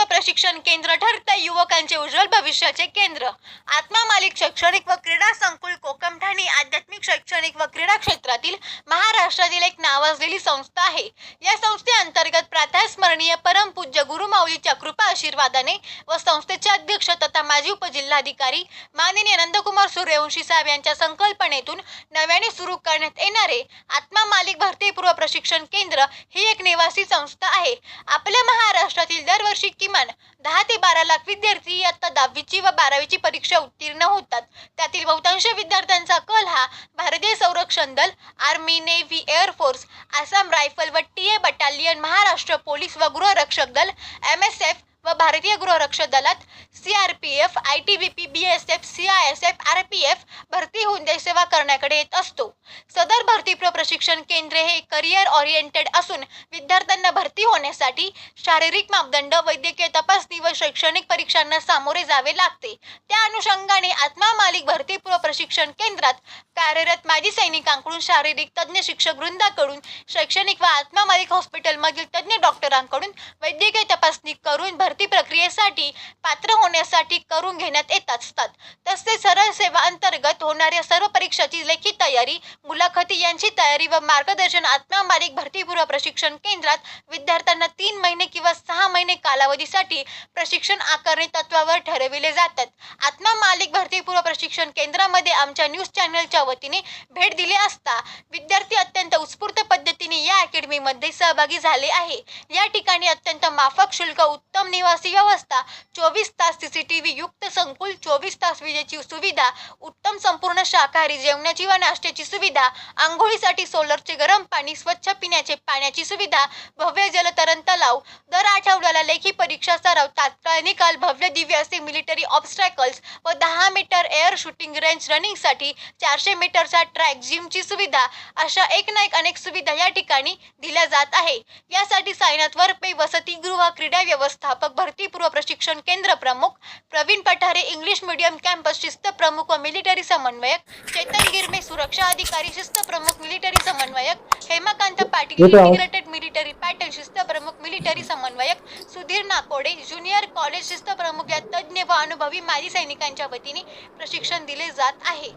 पूर्व प्रशिक्षण केंद्र ठरतं युवकांचे उज्ज्वल भविष्याचे केंद्र. आत्मा मालिक शैक्षणिक व क्रीडा संकुल कोकमठाणी आध्यात्मिक शैक्षणिक व क्रीडा क्षेत्रातील महाराष्ट्रातील एक नावाजलेली संस्था आहे. या संस्थेअंतर्गत प्रातःस्मरणीय परमपूज्य गुरुमाऊलीच्या कृपा आशीर्वादाने व संस्थेचे अध्यक्ष तथा माजी उपजिल्हाधिकारी माननीय नंदकुमार सूर्यवंशी साहेब यांच्या संकल्पनेतून नव्याने सुरू करण्यात येणारे आत्मा मालिक भरतीपूर्व प्रशिक्षण केंद्र ही एक निवासी संस्था आहे. आपल्या महाराष्ट्रातील दरवर्षी किमान दहा ते बारा लाख विद्यार्थी इयत्ता दहावीची व बारावीची परीक्षा उत्तीर्ण होतात. त्यातील बहुतांश विद्यार्थ्यांचा कल हा भारतीय संरक्षण दल army navy air force Assam rifle व T A battalion Maharashtra police व गृहरक्षक दल एम एस एफ व भारतीय गृहरक्षक दलात C R P F I T B P B S F C I S F R P F भरती होऊन देशसेवा करण्याकडे येत असतो. सदर भरती प्रशिक्षण केंद्रे हे करिअर ओरिएंटेड असून विद्यार्थ्यांना भरती होण्यासाठी शारीरिक मापदंड वैद्यकीय तपासणी व शैक्षणिक परीक्षांना सामोरे जावे लागते. त्या अनुषंगाने आत्मा मालिक भरतीपूर्व प्रशिक्षण केंद्रात कार्यरत माजी सैनिकांकडून शारीरिक तज्ज्ञ शिक्षक वृंदाकडून शैक्षणिक व आत्मा मालिक हॉस्पिटलमधील तज्ज्ञ डॉक्टरांकडून वैद्यकीय तपासणी करून भरती प्रक्रियेसाठी पात्र होण्यासाठी करून घेण्यात येत असतात. तसेच सरळ सेवा अंतर्गत होणाऱ्या सर्व परीक्षाची लेखी तयारी मुलाखती यांची तयारी व मार्गदर्शन आत्मा मालिक भरतीपूर्व प्रशिक्षण केंद्रात विद्यार्थ्यांना तीन महिने किंवा सहा महिने कालावधीसाठी प्रशिक्षण आकारणी तत्वावर ठरविले जातात. आत्मा मालिक भरतीपूर्व प्रशिक्षण केंद्रामध्ये आमच्या न्यूज चॅनलच्या वतीने भेट दिली असता विद्यार्थी अत्यंत उत्स्फूर्त पद्धतीने या अकॅडमीमध्ये सहभागी झाले आहे. या ठिकाणी अत्यंत माफक शुल्क उत्तम निवासी व्यवस्था चोवीस तास सीसीटीव्ही युक्त संकुल चोवीस तास विजेची सुविधा उत्तम संपूर्ण शाकाहारी जेवणाची व नाश्त्याची सुविधा आंघोळीसाठी सोलरचे गरम पाणी स्वच्छ पिण्याचे पाण्याची सुविधा भव्य जलतरण तलाव. दर आठवड्याला लेखी परीक्षा सराव तात्काळ निकाल भव्य दिव्य असे मिलिटरी ऑब्स्ट्रॅकल्स व दहा मीटर एअर शूटिंग रेंज रनिंगसाठी चारशे मीटरचा ट्रॅक जिमची सुविधा. अशा एक ना एक अनेक सुविधा या ठिकाणी दिल्या जात आहे. यासाठी सायनाथ वरपे वसतिगृह क्रीडा व्यवस्थापक भरतीपूर्व प्रशिक्षण केंद्र प्रमुख Praveen Pathare English medium campus शिस्त प्रमुख व मिलिटरी समन्वयक चेतन गिरमे सुरक्षा अधिकारी शिस्त प्रमुख मिलिटरी समन्वयक Hemkant Patil. Integrated military pattern शिस्त प्रमुख मिलिटरी समन्वयक सुधीर नाकोडे ज्युनियर कॉलेज शिस्त प्रमुख या तज्ज्ञ व अनुभवी माजी सैनिकांच्या वतीने प्रशिक्षण दिले जात आहे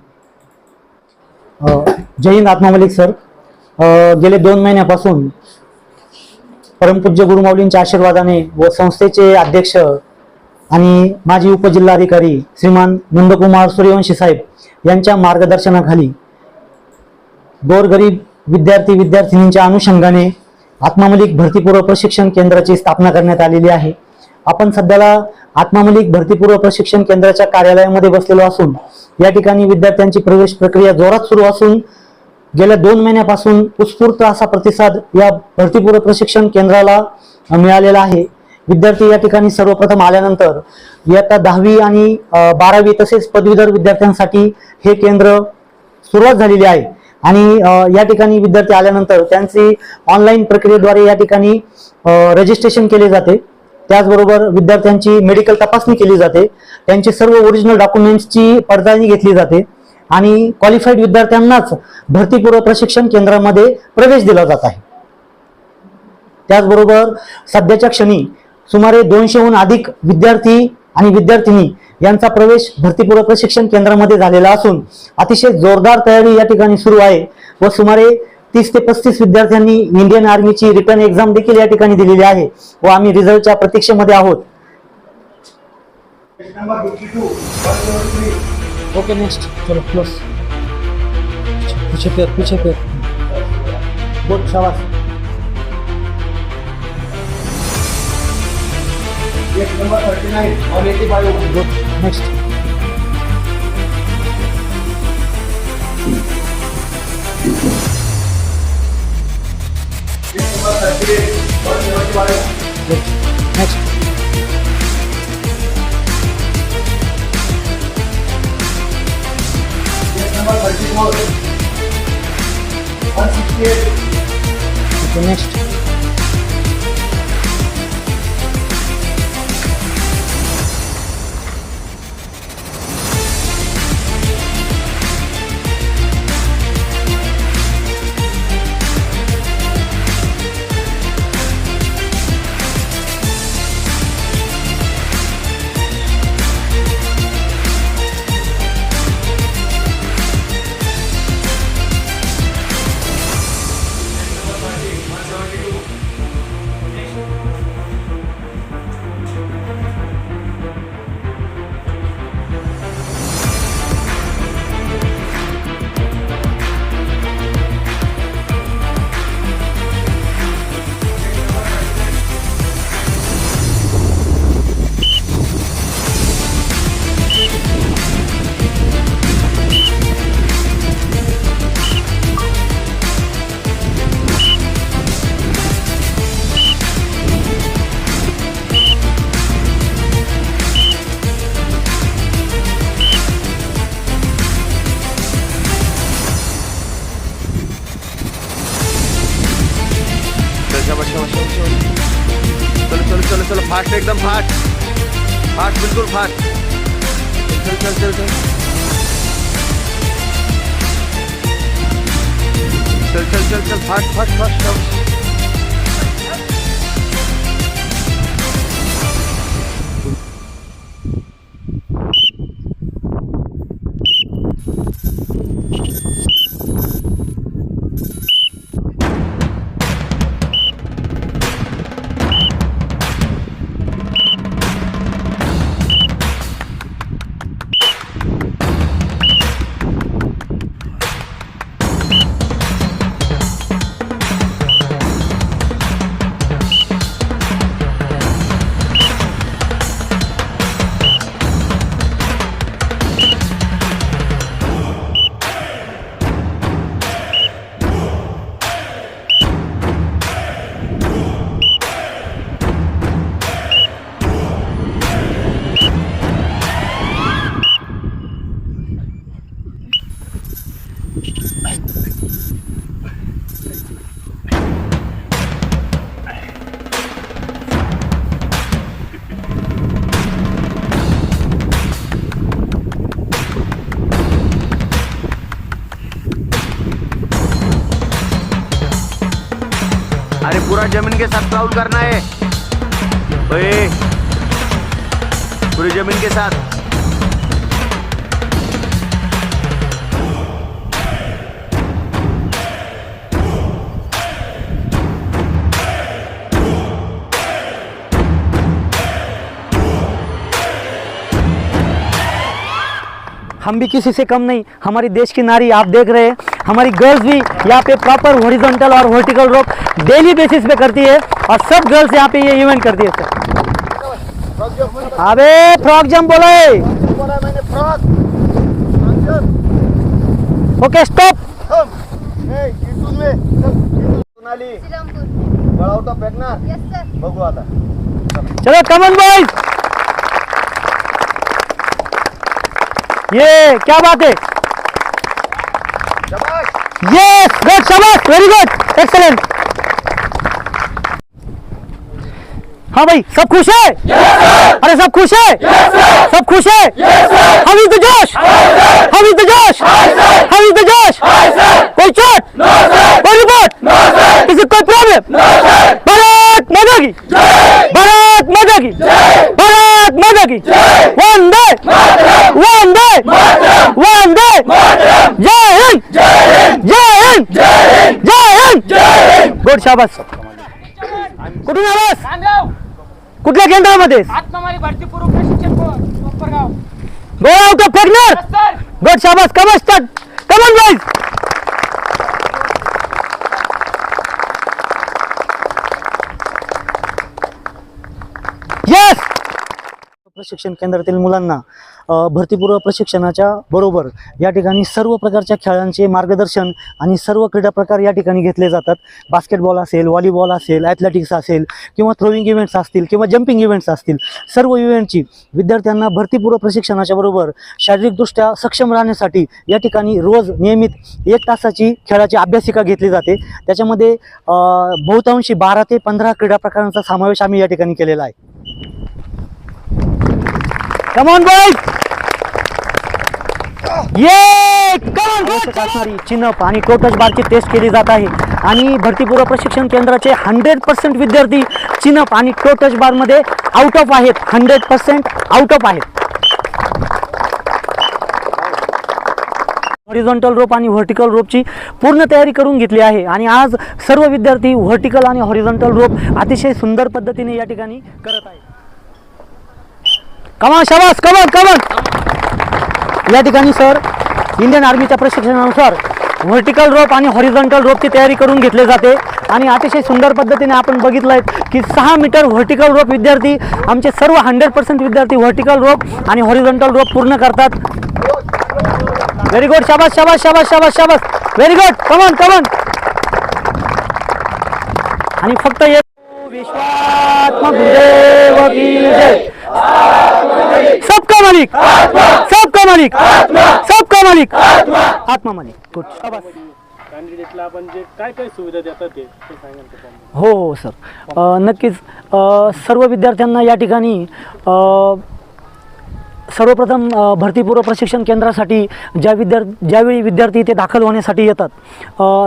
अ, जय हिंद आत्मा मलिक सर गेले दोन महिन्यापासून परमपूज्य गुरुमाऊलींच्या आशीर्वादाने व संस्थेचे अध्यक्ष आणि माजी उपजिल्हाधिकारी श्रीमान नंदकुमार सूर्यवंशी साहेब यांच्या मार्गदर्शनाखाली गोरगरीब विद्यार्थी विद्यार्थिनींच्या अनुषंगाने आत्मामलिक भरतीपूर्व प्रशिक्षण केंद्राची स्थापना करण्यात आलेली आहे. आपण सध्याला आत्मामलिक भरतीपूर्व प्रशिक्षण केंद्राच्या कार्यालयामध्ये बसलेलो असून या ठिकाणी विद्यार्थ्यांची प्रवेश प्रक्रिया जोरात सुरू असून गेल्या दोन महिन्यापासून उत्स्फूर्त असा प्रतिसाद या भरतीपूर्व प्रशिक्षण केंद्राला मिळालेला आहे. विद्यार्थी या ठिकाणी सर्वप्रथम आल्यानंतर इयत्ता दहावी आणि बारावी तसेच पदवीधर विद्यार्थ्यांसाठी हे केंद्र सुरुवात झालेली आहे. आणि या ठिकाणी विद्यार्थी आल्यानंतर त्यांची ऑनलाईन प्रक्रियेद्वारे या ठिकाणी रजिस्ट्रेशन केले जाते. त्याचबरोबर विद्यार्थ्यांची मेडिकल तपासणी केली जाते. त्यांचे सर्व ओरिजिनल डॉक्युमेंट्सची पडताळणी घेतली जाते. आणि क्वालिफाईड विद्यार्थ्यांनाच भरतीपूर्व प्रशिक्षण केंद्रामध्ये प्रवेश दिला जात आहे. त्याचबरोबर सध्याच्या क्षणी सुमारे दोनशेहून अधिक विद्यार्थी आणि विद्यार्थिनी यांचा प्रवेश भरतीपूर्व प्रशिक्षण केंद्रामध्ये झालेला असून अतिशय जोरदार तयारी या ठिकाणी सुरू आहे व सुमारे तीस ते पस्तीस विद्यार्थ्यांनी इंडियन आर्मीची रिटर्न एक्झाम देखील या ठिकाणी दिलेली आहे व आम्ही रिझल्टच्या प्रतीक्षेमध्ये आहोत. ओके नेक्स्ट चलो क्लोज पीछे पैर पीछे पैर गुड शाबाश good next good next Once it's here. Okay, next. पूरा जमीन के साथ क्लाउड करना है। पूरी जमीन के साथ। हम भी किसी से कम नहीं। हमारी देश की नारी आप देख रहे हैं। हमारी गर्ल्स भी यहाँ पे प्रॉपर हॉरिजॉन्टल और वर्टिकल रोप डेली बेसिस पे करती है और सब गर्ल्स यहाँ पे ये इवेंट करती है सर अबे फ्रॉक जंप बोला है। ओके स्टॉप बघू आता चलो कमन बॉयज़ ये क्या बात है? यस गुड शाबाश वेरी गुड एक्सलेंट हाँ भाई सब खुश है? yes, अरे सब खुश है? yes, सब खुश है? हम इज़ द जोश। हम इज़ द जोश। हम इज़ द जोश। कोई चोट? कोई रिपोर्ट? किसी कोई प्रॉब्लम भारत माता की। भारत माता की। भारत माता की। वंदे गुड शाबास. कुठून आलास? कुठल्या केंद्रामध्ये? आत्मामारी भरती पूर्व प्रशिक्षण कोपरगाव गो आउट ऑफ फेकनर सर गुड शाबास come start come on boys yes प्रशिक्षण केंद्रातील मुलांना भरतीपूर्व प्रशिक्षणाच्या बरोबर या ठिकाणी सर्व प्रकारच्या खेळांचे मार्गदर्शन आणि सर्व क्रीडा प्रकार या ठिकाणी घेतले जातात. बास्केटबॉल असेल व्हॉलीबॉल असेल ॲथलेटिक्स असेल किंवा थ्रोविंग इव्हेंट्स असतील किंवा जम्पिंग इव्हेंट्स असतील सर्व इव्हेंटची विद्यार्थ्यांना भरतीपूर्व प्रशिक्षणाच्या बरोबर शारीरिकदृष्ट्या सक्षम राहण्यासाठी या ठिकाणी रोज नियमित एक तासाची खेळाची अभ्यासिका घेतली जाते. त्याच्यामध्ये बहुतांशी बारा ते पंधरा क्रीडा प्रकारांचा समावेश आम्ही या ठिकाणी केलेला आहे. Come on, boys! असणारी चिनप आणि टोटस बारची टेस्ट केली जात आहे. आणि भरतीपूर्व प्रशिक्षण केंद्राचे हंड्रेड पर्सेंट विद्यार्थी चिनप आणि टोटस बारमध्ये आउट ऑफ आहेत. हंड्रेड पर्सेंट आउट ऑफ आहेत. हॉरिझॉन्टल रोप आणि व्हर्टिकल रोपची पूर्ण तयारी करून घेतली आहे. आणि आज सर्व विद्यार्थी व्हर्टिकल आणि हॉरिझॉन्टल रोप अतिशय सुंदर पद्धतीने या ठिकाणी करत आहे कमान शाबास कमान कमान या ठिकाणी सर इंडियन आर्मीच्या प्रशिक्षणानुसार व्हर्टिकल रोप आणि हॉरिझॉन्टल रोपची तयारी करून घेतली जाते. आणि अतिशय सुंदर पद्धतीने आपण बघितलं आहे की सहा मीटर व्हर्टिकल रोप विद्यार्थी आमचे सर्व हंड्रेड पर्सेंट विद्यार्थी व्हर्टिकल रोप आणि हॉरिझॉन्टल रोप पूर्ण करतात. व्हेरी गुड शाबास शाबास शाबास शाबास शाबास व्हेरी गुड कमन कमन आणि फक्त एक विश्वात्मक गुरुदेव सबका मालिक। सबका मालिक। सबका मालिक। आत्मा। मालिक। गुड। शाबास। कॅन्डिडेटला आपण जे काय काय सुविधा देतात ते ते सांगाल का त्यामध्ये? हो हो सर. अ, नक्कीच अ, सर्व विद्यार्थ्यांना या ठिकाणी अ, सर्वप्रथम भरतीपूर्व प्रशिक्षण केंद्रासाठी ज्या विद्यार् ज्यावेळी विद्यार्थी इथे दाखल होण्यासाठी येतात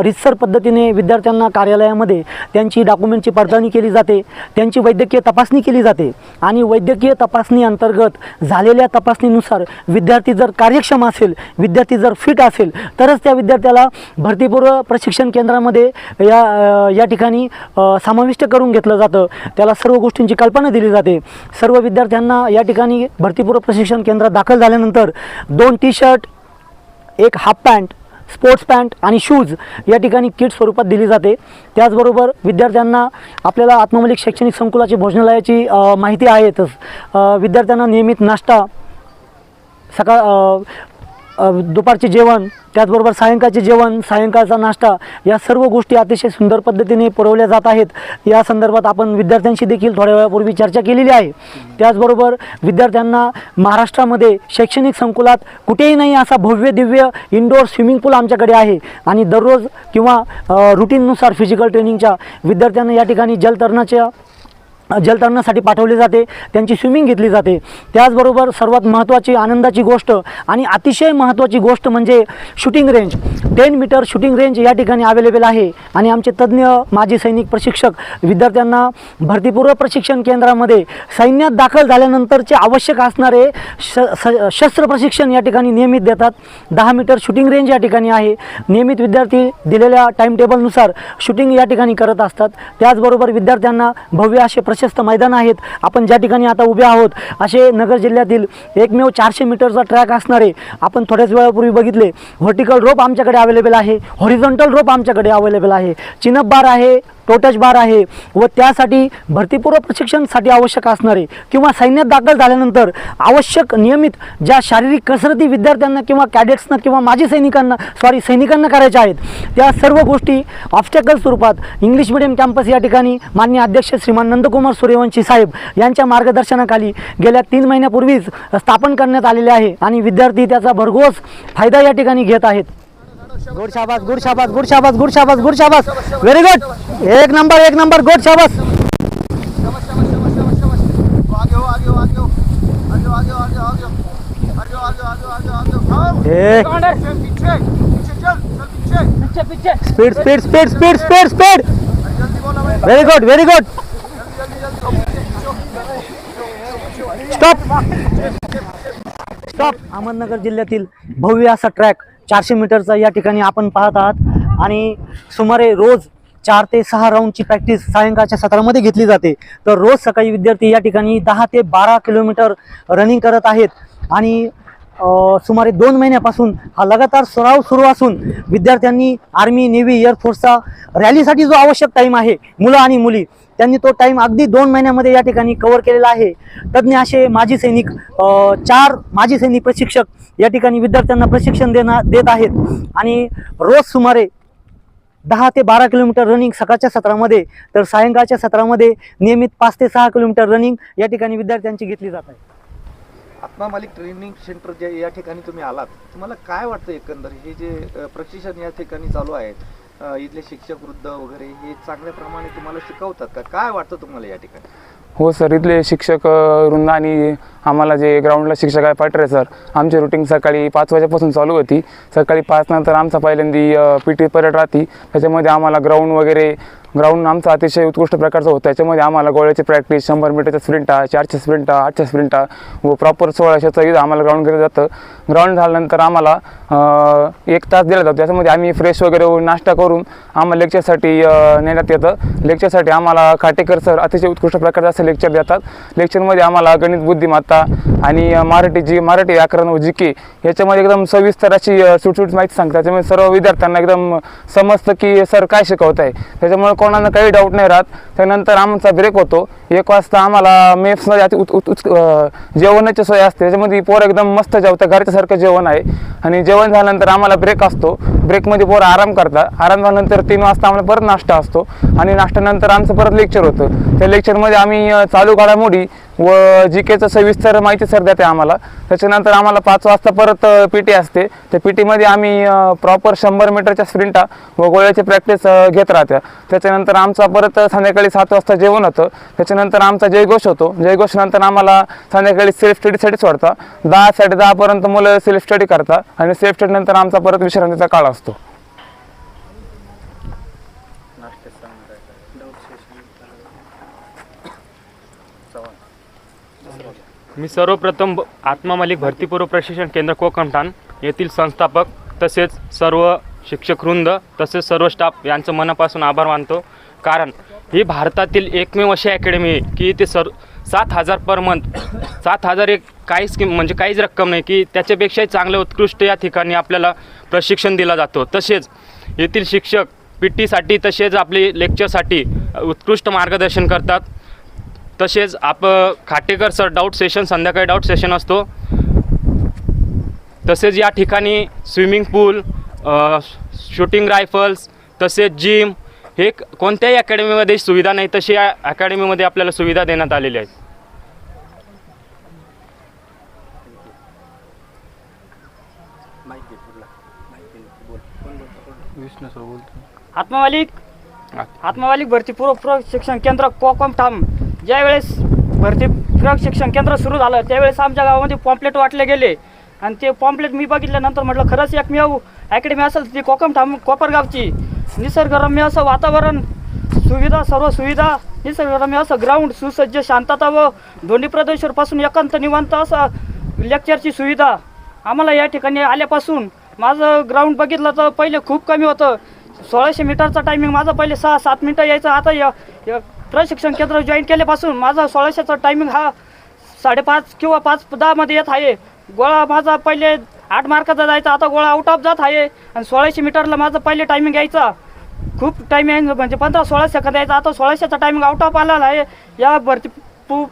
रितसर पद्धतीने विद्यार्थ्यांना कार्यालयामध्ये त्यांची डॉक्युमेंटची पडताळणी केली जाते त्यांची वैद्यकीय तपासणी केली जाते आणि वैद्यकीय तपासणी अंतर्गत झालेल्या तपासणीनुसार विद्यार्थी जर कार्यक्षम असेल विद्यार्थी जर फिट असेल तरच त्या विद्यार्थ्याला भरतीपूर्व प्रशिक्षण केंद्रामध्ये या या ठिकाणी समाविष्ट करून घेतलं जातं. त्याला सर्व गोष्टींची कल्पना दिली जाते. सर्व विद्यार्थ्यांना या ठिकाणी भरतीपूर्व प्रशिक्षण केंद्रात दाखल झाल्यानंतर दोन टी शर्ट एक हाफ पॅन्ट स्पोर्ट्स पॅन्ट आणि शूज या ठिकाणी किट स्वरूपात दिली जाते. त्याचबरोबर विद्यार्थ्यांना आपल्याला आत्ममलिक शैक्षणिक संकुलाची भोजनालयाची माहिती आहेतच. विद्यार्थ्यांना नियमित नाश्ता सकाळ दुपारचे जेवण त्याचबरोबर सायंकाळचे जेवण सायंकाळचा नाश्ता या सर्व गोष्टी अतिशय सुंदर पद्धतीने पुरवल्या जात आहेत. या संदर्भात आपण विद्यार्थ्यांशी देखील थोड्या वेळापूर्वी चर्चा केलेली आहे. त्याचबरोबर विद्यार्थ्यांना महाराष्ट्रामध्ये शैक्षणिक संकुलात कुठेही नाही असा भव्य दिव्य इंडोर स्विमिंग पूल आमच्याकडे आहे. आणि दररोज किंवा रुटीननुसार फिजिकल ट्रेनिंगच्या विद्यार्थ्यांना या ठिकाणी जलतरणाच्या जलतरणासाठी पाठवले जाते त्यांची स्विमिंग घेतली जाते. त्याचबरोबर सर्वात महत्त्वाची आनंदाची गोष्ट आणि अतिशय महत्त्वाची गोष्ट म्हणजे shooting range ten metre shooting range या ठिकाणी अवेलेबल आहे आणि आमचे तज्ज्ञ माजी सैनिक प्रशिक्षक विद्यार्थ्यांना भरतीपूर्व प्रशिक्षण केंद्रामध्ये सैन्यात दाखल झाल्यानंतरचे आवश्यक असणारे श स- शस्त्र प्रशिक्षण या ठिकाणी नियमित देतात. दहा मीटर शूटिंग रेंज या ठिकाणी आहे. नियमित विद्यार्थी दिलेल्या टाईमटेबलनुसार शूटिंग या ठिकाणी करत असतात. त्याचबरोबर विद्यार्थ्यांना भव्य असे प्रशस्त मैदान आहेत. आपण ज्या ठिकाणी आता उभे आहोत असे नगर जिल्ह्यातील एकमेव चारशे मीटरचा ट्रॅक असणारे आपण थोड्याच वेळापूर्वी बघितले व्हर्टिकल रोप आमच्याकडे अवेलेबल आहे हॉरिझॉन्टल रोप आमच्याकडे अवेलेबल आहे. चिनप बार आहे टोटच बार आहे व त्यासाठी भरतीपूर्व प्रशिक्षणसाठी आवश्यक असणारे किंवा सैन्यात दाखल झाल्यानंतर आवश्यक नियमित ज्या शारीरिक कसरती विद्यार्थ्यांना किंवा कॅडेट्सना किंवा माजी सैनिकांना सॉरी सैनिकांना करायच्या आहेत त्या सर्व गोष्टी ऑब्स्टॅकल स्वरूपात इंग्लिश मिडियम कॅम्पस या ठिकाणी मान्य अध्यक्ष श्रीमान नंदकुमार सूर्यवंशी साहेब यांच्या मार्गदर्शनाखाली गेल्या तीन महिन्यापूर्वीच स्थापन करण्यात आलेले आहे आणि विद्यार्थी त्याचा भरघोस फायदा या ठिकाणी घेत आहेत. गुड शाबास गुड शाबास गुड शाबास गुड शाबास गुड शाबास. व्हेरी गुड एक नंबर एक नंबर गुड शाबास. पिच्छे speed speed speed speed speed speed very good very good stop stop Ahmednagar जिल्ह्यातील भव्य असा ट्रॅक चारशे मीटरचा या ठिकाणी आपण पाहत आहात. आणि सुमारे रोज चार ते सहा राऊंडची प्रॅक्टिस सायंकाळच्या सत्रामध्ये घेतली जाते. तर रोज सकाळी विद्यार्थी या ठिकाणी दहा ते बारा किलोमीटर रनिंग करत आहेत. आणि सुमारे दोन महिन्यापासून हा लगातार सराव सुरू असून विद्यार्थ्यांनी आर्मी नेव्ही एअरफोर्सचा रॅलीसाठी जो आवश्यक टाईम आहे मुलं आणि मुली त्यांनी तो टाईम अगदी दोन महिन्यामध्ये या ठिकाणी कव्हर केलेला आहे. तज्ज्ञ असे माजी सैनिक चार माजी सैनिक प्रशिक्षक या ठिकाणी विद्यार्थ्यांना प्रशिक्षण देणार देत आहेत. आणि रोज सुमारे दहा ते बारा किलोमीटर रनिंग सकाळच्या सत्रामध्ये तर सायंकाळच्या सत्रामध्ये नियमित पाच ते सहा किलोमीटर रनिंग या ठिकाणी विद्यार्थ्यांची घेतली जात आहे. आत्मा मालिक ट्रेनिंग सेंटर जे या ठिकाणी तुम्ही आलात तुम्हाला काय वाटतं एकंदर? हे जे प्रशिक्षण या ठिकाणी चालू आहे इथले शिक्षक वृद्ध वगैरे हे चांगल्या प्रमाणे तुम्हाला शिकवतात का? काय वाटतं तुम्हाला या ठिकाणी? हो सर इथले शिक्षक अ, वृंद आणि आम्हाला जे ग्राउंडला शिक्षक आहे पाटरे सर आमची रुटीन सकाळी पाच वाजेपासून चालू होती. सकाळी पाच नंतर आमचा पहिल्यांदी पी टी परेड राहते. त्याच्यामध्ये आम्हाला ग्राउंड वगैरे ग्राउंड आमचा अतिशय उत्कृष्ट प्रकारचं होतं. त्याच्यामध्ये आम्हाला गोळ्याची प्रॅक्टिस शंभर मीटरच्या स्प्रिंटा चारशे स्प्रिंटा आठशे स्प्रिंटा व प्रॉपर सोळाशेचं इथं आम्हाला ग्राउंड केलं जातं. ग्राउंड झाल्यानंतर आम्हाला एक तास दिला जातो. त्याच्यामध्ये आम्ही फ्रेश वगैरे होऊन नाश्ता करून आम्हाला लेक्चरसाठी नेण्यात येतं. लेक्चरसाठी आम्हाला खाटेकर सर अतिशय उत्कृष्ट प्रकारचं असं लेक्चर देतात. लेक्चरमध्ये आम्हाला गणित बुद्धिमत्ता आणि मराठी जी मराठी व्याकरण व जी के याच्यामध्ये एकदम सविस्तर अशी सुटसुट माहिती सांगतात. त्याच्यामुळे सर्व विद्यार्थ्यांना एकदम समजतं की सर काय शिकवत आहे त्याच्यामुळे कोणाला काही डाऊट नाही राहत. त्यानंतर आमचा ब्रेक होतो. एक वाजता आम्हाला मेफ्समध्ये अति उत जेवणाची सोय असते. त्याच्यामध्ये पोरं एकदम मस्त जेवतात. घरच्यासारखं जेवण आहे. आणि जेवण झाल्यानंतर आम्हाला ब्रेक असतो. ब्रेकमध्ये पोरं आराम करतात. आराम झाल्यानंतर तीन वाजता आम्हाला परत नाश्ता असतो. आणि नाश्त्यानंतर आमचं परत लेक्चर होतं. त्या लेक्चरमध्ये आम्ही चालू घडामोडी व जी केचं सविस्तर माहिती सर देते आम्हाला. त्याच्यानंतर आम्हाला पाच वाजता परत पी टी असते. त्या पी टीमध्ये आम्ही प्रॉपर शंभर मीटरच्या स्प्रिंटा व गोळ्याची प्रॅक्टिस घेत राहत्या. त्याच्यानंतर आमचा परत संध्याकाळी सात वाजता जेवण होतं. त्याच्यानंतर आमचा जयघोष होतो. जयघोषनंतर आम्हाला संध्याकाळी सेल्फ स्टडीसाठी सोडता दहा साडे दहापर्यंत मुलं सेल्फ स्टडी करतात आणि सेल्फ स्टडीनंतर आमचा परत विश्रांतीचा काळ असतो. मी सर्वप्रथम ब- आत्मा मालिक भरतीपूर्व प्रशिक्षण केंद्र कोकणठाण येथील संस्थापक तसेच सर्व शिक्षकवृंद तसेच सर्व स्टाफ यांचं मनापासून आभार मानतो. कारण ही भारतातील एकमेव अशी अकॅडमी आहे की ते सर सात हजार पर मंथ सात हजार एक काहीच स्कीम म्हणजे काहीच रक्कम नाही की त्याच्यापेक्षाही चांगलं उत्कृष्ट या ठिकाणी आपल्याला प्रशिक्षण दिला जातो. तसेच येथील शिक्षक पी टीसाठी तसेच आपले लेक्चरसाठी उत्कृष्ट मार्गदर्शन करतात. तसेच आप खाटेकर सर डाऊट सेशन संध्याकाळी डाऊट सेशन असतो. तसेच या ठिकाणी स्विमिंग पूल शूटिंग रायफल्स तसेच जिम हे क- कोणत्याही अकॅडमीमध्ये सुविधा नाही तशी या अकॅडमीमध्ये आपल्याला सुविधा देण्यात आलेल्या आहेत. आत्ममालिक? आत्ममालिक भरती पूर्व प्रशिक्षण केंद्र कोकम ठाम. ज्यावेळेस भरती प्रशिक्षण केंद्र सुरू झालं त्यावेळेस आमच्या गावामध्ये पॉम्पलेट वाटले गेले. आणि ते पॉम्पलेट मी बघितल्यानंतर म्हटलं खरंच एकमेव अकॅडमी असेल ती कोकम ठाम कोपरगावची. निसर्गरम्य असं वातावरण सुविधा सर्व सुविधा निसर्गरम्य असं ग्राउंड सुसज्ज शांतता व ध्वनी प्रदेशापासून एकांत निवांत असं लेक्चरची सुविधा आम्हाला या ठिकाणी आल्यापासून माझं ग्राउंड बघितलं तर पहिले खूप कमी होतं. सोळाशे मीटरचा टायमिंग माझं पहिले सहा सात मिनटं यायचं. आता या प्रशिक्षण केंद्र जॉईन केल्यापासून माझा सोळाशेचा टायमिंग हा साडेपाच किंवा पाच दहामध्ये येत आहे. गोळा माझा पहिले आठ मार्काचा जायचा आता गोळा आउट ऑफ जात आहे. आणि सोळाशे मीटरला माझं पहिले टायमिंग यायचा. खूप टायमिंग म्हणजे पंधरा सोळा सेकंद यायचा आता सोळाशेचा टायमिंग आउट ऑफ आलेला आहे. या भरती पू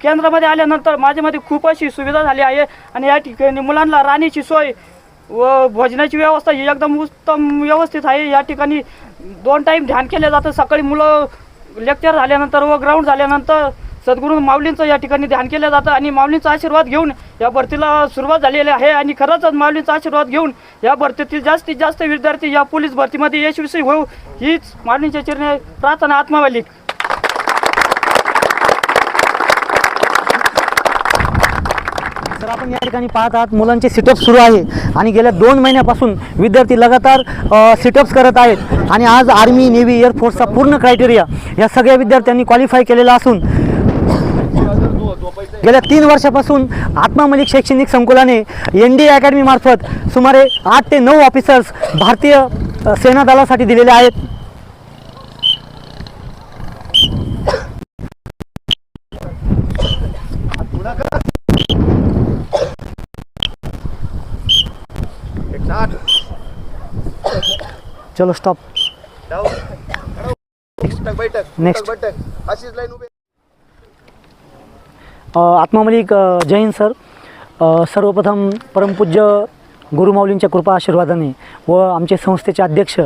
केंद्रामध्ये आल्यानंतर माझ्यामध्ये खूप अशी सुविधा झाली आहे. आणि या ठिकाणी मुलांना राहण्याची सोय व भोजनाची व्यवस्था ही एकदम उत्तम व्यवस्थित आहे. या ठिकाणी दोन टाईम ध्यान केले जातं. सकाळी मुलं लेक्चर झाल्यानंतर व ग्राउंड झाल्यानंतर सद्गुरू माऊलींचं या ठिकाणी ध्यान केलं जातं आणि माऊलींचा आशीर्वाद घेऊन या भरतीला सुरुवात झालेली आहे आणि खरंच माऊलींचा आशीर्वाद घेऊन या भरतीतील जास्तीत जास्त विद्यार्थी या पोलीस भरतीमध्ये यशस्वी होऊ हीच माऊलींच्या चिरणे प्रार्थना आत्मावालिक तर आपण या ठिकाणी पाहत आहात मुलांचे सिटअप सुरू आहे. आणि गेल्या दोन महिन्यापासून विद्यार्थी लगातार सिटअप्स करत आहेत. आणि आज आर्मी नेव्ही एअरफोर्सचा पूर्ण क्रायटेरिया या सगळ्या विद्यार्थ्यांनी क्वालिफाय केलेला असून गेल्या तीन वर्षापासून आत्मा मलिक शैक्षणिक संकुलाने एन डी ए अकॅडमीमार्फत सुमारे आठ ते नऊ ऑफिसर्स भारतीय सेना दलासाठी दिलेले आहेत. चलो स्टॉप नेक्स्ट अ, आत्मा मलिक अ, जय हिंद सर. सर्वप्रथम परमपूज्य गुरुमाऊलींच्या कृपा आशीर्वादाने व आमचे संस्थेचे अध्यक्ष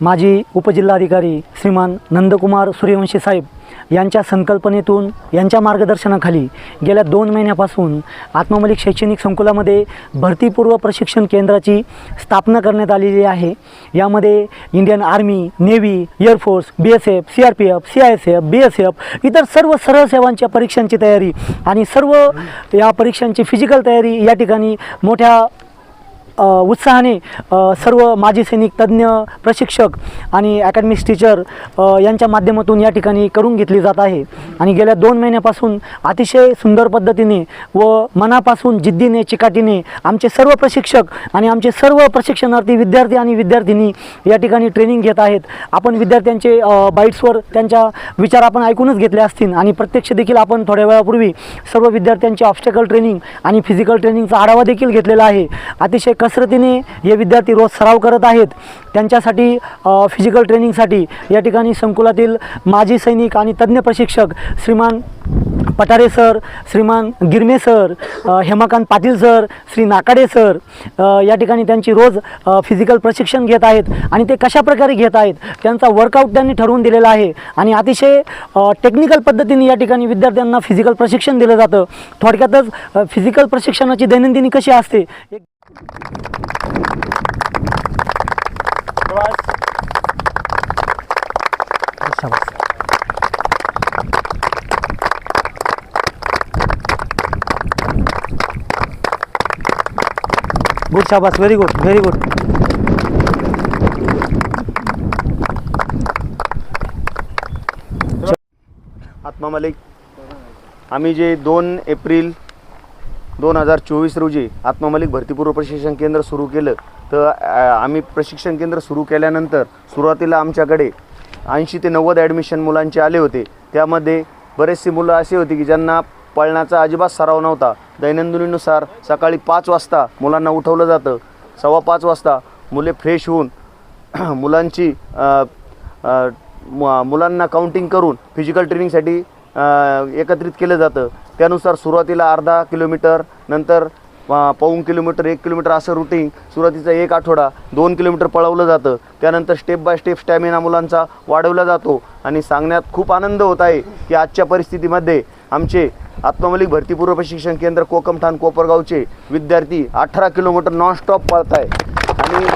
माजी उपजिल्हाधिकारी श्रीमान नंदकुमार सूर्यवंशी साहेब यांच्या संकल्पनेतून यांच्या मार्गदर्शनाखाली गेल्या दोन महिन्यापासून आत्ममलिक शैक्षणिक संकुलामध्ये भरतीपूर्व प्रशिक्षण केंद्राची स्थापना करण्यात आलेली आहे. यामध्ये Indian army navy air force B S F C R P F C I S F B S F इतर सर्व सरळ सेवांच्या परीक्षांची तयारी आणि सर्व या परीक्षांची फिजिकल तयारी या ठिकाणी मोठ्या उत्साहाने सर्व माजी सैनिक तज्ज्ञ प्रशिक्षक आणि अकॅडमिक्स टीचर यांच्या माध्यमातून या ठिकाणी करून घेतली जात आहे. आणि गेल्या दोन महिन्यापासून अतिशय सुंदर पद्धतीने व मनापासून जिद्दीने चिकाटीने आमचे सर्व प्रशिक्षक आणि आमचे सर्व प्रशिक्षणार्थी विद्यार्थी आणि विद्यार्थिनी या ठिकाणी ट्रेनिंग घेत आहेत. आपण विद्यार्थ्यांचे बाईट्सवर त्यांच्या विचार आपण ऐकूनच घेतले असतील आणि प्रत्यक्ष देखील आपण थोड्या वेळापूर्वी सर्व विद्यार्थ्यांचे ऑब्स्टॅकल ट्रेनिंग आणि फिजिकल ट्रेनिंगचा आढावा देखील घेतलेला आहे. अतिशय कसरतीने हे विद्यार्थी रोज सराव करत आहेत. त्यांच्यासाठी फिजिकल ट्रेनिंगसाठी या ठिकाणी संकुलातील माजी सैनिक आणि तज्ज्ञ प्रशिक्षक श्रीमान पटारे सर श्रीमान Girme sir Hemakant Patil sir Shri Nakade sir या ठिकाणी त्यांची रोज फिजिकल प्रशिक्षण घेत आहेत आणि ते कशा प्रकारे घेत आहेत त्यांचा वर्कआउट त्यांनी ठरवून दिलेला आहे. आणि अतिशय टेक्निकल पद्धतीने या ठिकाणी विद्यार्थ्यांना फिजिकल प्रशिक्षण दिलं जातं. थोडक्यातच फिजिकल प्रशिक्षणाची दैनंदिनी कशी असते एक शाबास. गुड शाबास व्हेरी गुड व्हेरी गुड आत्मा मलिक आम्ही जे दोन एप्रिल दोन हजार चोवीस रोजी आत्मा मलिक भरतीपूर्व प्रशिक्षण केंद्र सुरू केलं तर आम्ही प्रशिक्षण केंद्र सुरू केल्यानंतर सुरुवातीला आमच्याकडे ऐंशी ते नव्वद ॲडमिशन मुलांचे आले होते. त्यामध्ये बरेचसे मुलं असे होते की ज्यांना पळण्याचा अजिबात सराव नव्हता. दैनंदिनीनुसार सकाळी पाच वाजता मुलांना उठवलं जातं. सव्वा पाच वाजता मुले फ्रेश होऊन मुलांची मुलांना काउंटिंग करून फिजिकल ट्रेनिंगसाठी एकत्रित केलं जातं. त्यानुसार सुरुवातीला अर्धा किलोमीटर नंतर पाऊन पाऊण किलोमीटर एक किलोमीटर असं रुटीन सुरुवातीचा एक आठवडा दोन किलोमीटर पळवलं जातं. त्यानंतर स्टेप बाय स्टेप स्टॅमिना मुलांचा वाढवला जातो. आणि सांगण्यात खूप आनंद होत आहे की आजच्या परिस्थितीमध्ये आमचे आत्ममलिक भरतीपूर्व प्रशिक्षण केंद्र कोकमठाण कोपरगावचे विद्यार्थी अठरा किलोमीटर नॉनस्टॉप पळत आहे आणि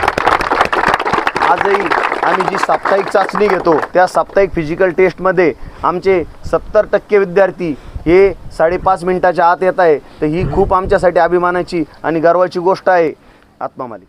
आजही आम्ही जी साप्ताहिक चाचणी घेतो त्या साप्ताहिक फिजिकल टेस्टमध्ये आमचे सत्तर टक्के विद्यार्थी हे साडेपाच मिनिटाच्या आत येत आहे. तर ही खूप आमच्यासाठी अभिमानाची आणि गर्वाची गोष्ट आहे आत्मा मालिक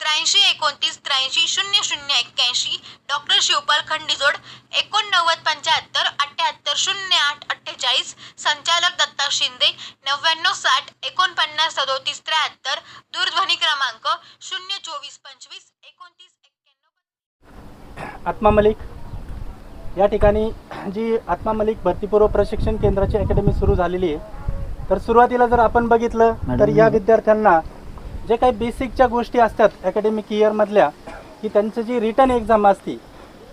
त्र्याऐंशी एकोणतीस त्र्याऐंशी शून्य शून्य एक्क्याऐंशी डॉक्टर शिवपाल खंडीजोड एकोणनव्वद पंच्याहत्तर अठ्ठ्याहत्तर शून्य आठ अठ्ठेचाळीस संचालक दत्ता शिंदे नव्याण्णव साठ एकोणपन्नास सदोतीस त्र्याहत्तर दूरध्वनी क्रमांक शून्य चोवीस पंचवीस एकोणतीस एक्क्याण्णव. आत्मा मलिक. या ठिकाणी जी आत्मा मलिक भरतीपूर्व प्रशिक्षण केंद्राची अकॅडमी सुरू झालेली आहे. तर सुरुवातीला जर आपण बघितलं तर या विद्यार्थ्यांना जे काही बेसिकच्या गोष्टी असतात अकॅडमिक इयरमधल्या की त्यांचं जी रिटर्न एक्झाम असते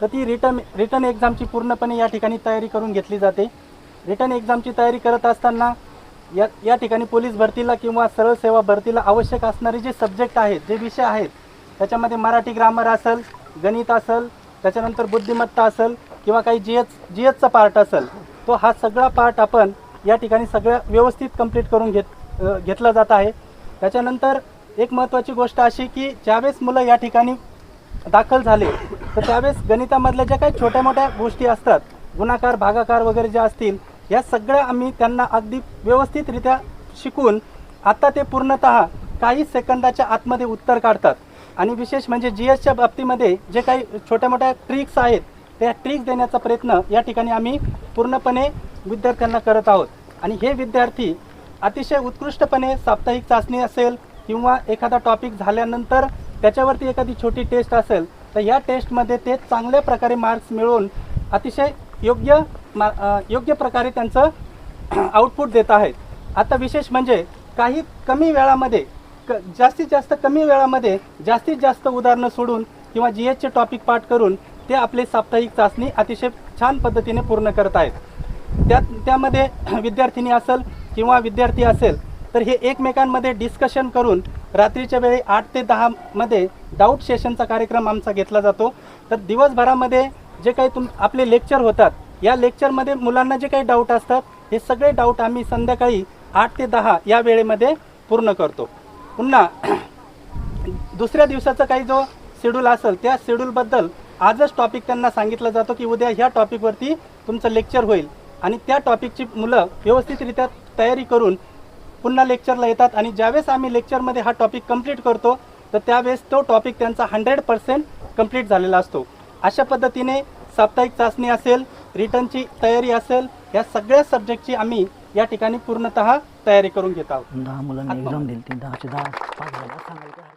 तर ती रिटर्न रिटर्न एक्झामची पूर्णपणे या ठिकाणी तयारी करून घेतली जाते. रिटर्न एक्झामची तयारी करत असताना या या ठिकाणी पोलीस भरतीला किंवा सरळ सेवा भरतीला आवश्यक असणारे जे सब्जेक्ट आहेत जे विषय आहेत त्याच्यामध्ये मराठी ग्रामर असेल गणित असेल त्याच्यानंतर बुद्धिमत्ता असेल किंवा काही जी एच जी एचचा पार्ट असेल तो हा सगळा पार्ट आपण या ठिकाणी सगळं व्यवस्थित कंप्लीट करून घेत घेतला जात आहे. त्याच्यानंतर एक महत्त्वाची गोष्ट अशी की ज्यावेळेस मुलं या ठिकाणी दाखल झाले तर त्यावेळेस गणितामधल्या ज्या काही छोट्या मोठ्या गोष्टी असतात गुणाकार भागाकार वगैरे ज्या असतील या सगळ्या आम्ही त्यांना अगदी व्यवस्थितरित्या शिकून आता ते पूर्णतः काही सेकंदाच्या आतमध्ये उत्तर काढतात. आणि विशेष म्हणजे जी एसच्या बाबतीमध्ये जे काही छोट्या मोठ्या ट्रिक्स आहेत त्या ट्रिक्स देण्याचा प्रयत्न या ठिकाणी आम्ही पूर्णपणे विद्यार्थ्यांना करत आहोत. आणि हे विद्यार्थी अतिशय उत्कृष्टपणे साप्ताहिक चाचणी असेल किंवा एखादा टॉपिक झाल्यानंतर त्याच्यावरती एखादी छोटी टेस्ट असेल तर या टेस्टमध्ये ते चांगल्या प्रकारे मार्क्स मिळवून अतिशय योग्य मा योग्य प्रकारे त्यांचं आउटपुट देत आहेत. आता विशेष म्हणजे काही कमी वेळामध्ये क जास्तीत जास्त कमी वेळामध्ये जास्तीत जास्त उदाहरणं सोडून किंवा जी एचचे टॉपिक पाठ करून ते आपले साप्ताहिक चाचणी अतिशय छान पद्धतीने पूर्ण करत आहेत. त्यात त्यामध्ये विद्यार्थिनी असेल किंवा विद्यार्थी असेल तर हे एकमेकांमध्ये डिस्कशन करून रात्रीच्या वेळी आठ ते दहामध्ये डाऊट सेशनचा कार्यक्रम आमचा घेतला जातो. तर दिवसभरामध्ये जे काही तुम आपले लेक्चर होतात या लेक्चरमध्ये मुलांना जे काही डाऊट असतात हे सगळे डाऊट आम्ही संध्याकाळी आठ ते दहा या वेळेमध्ये पूर्ण करतो. पुन्हा दुसऱ्या दिवसाचा काही जो शेड्यूल असेल त्या शेड्यूलबद्दल आजच टॉपिक त्यांना सांगितलं जातो की उद्या ह्या टॉपिकवरती तुमचं लेक्चर होईल. आणि त्या टॉपिकची मुलं व्यवस्थितरित्या तयारी करून पुन्हा लेक्चरला येतात आणि ज्यावेळेस आम्ही लेक्चरमध्ये हा टॉपिक कंप्लीट करतो तर त्यावेळेस तो टॉपिक त्यांचा हंड्रेड पर्सेंट कंप्लीट झालेला असतो. अशा पद्धतीने साप्ताहिक चाचणी असेल रिटर्नची तयारी असेल या सगळ्या सब्जेक्टची आम्ही या ठिकाणी पूर्णतः तयारी करून घेत आहोत. दहा मुलांनी एक्झाम दिली दहाचे दहा.